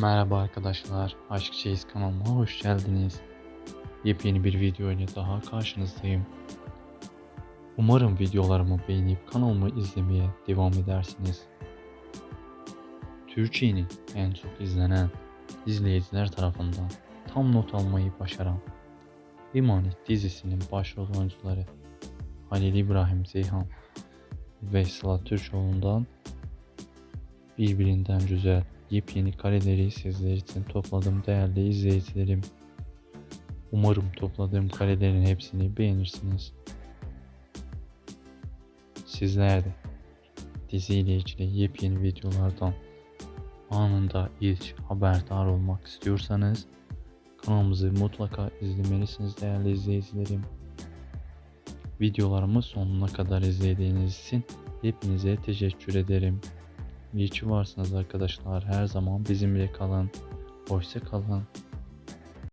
Merhaba arkadaşlar, Aşk Çeyiz kanalıma hoş geldiniz. Yepyeni bir video ile daha karşınızdayım. Umarım videolarımı beğenip kanalımı izlemeye devam edersiniz. Türkiye'nin en çok izlenen izleyiciler tarafından tam not almayı başaran İmanet dizisinin başrol oyuncuları Halil İbrahim Zeyhan ve Sıla Türkoğlu'ndan birbirinden güzel yepyeni kareleri sizler için topladım değerli izleyicilerim. Umarım topladığım karelerin hepsini beğenirsiniz. Sizler de diziyle ilgili yepyeni videolardan anında ilk haberdar olmak istiyorsanız kanalımızı mutlaka izlemelisiniz değerli izleyicilerim. Videolarımı sonuna kadar izlediğiniz için hepinize teşekkür ederim. İyi varsınız arkadaşlar. Her zaman bizimle kalın. Hoşça kalın.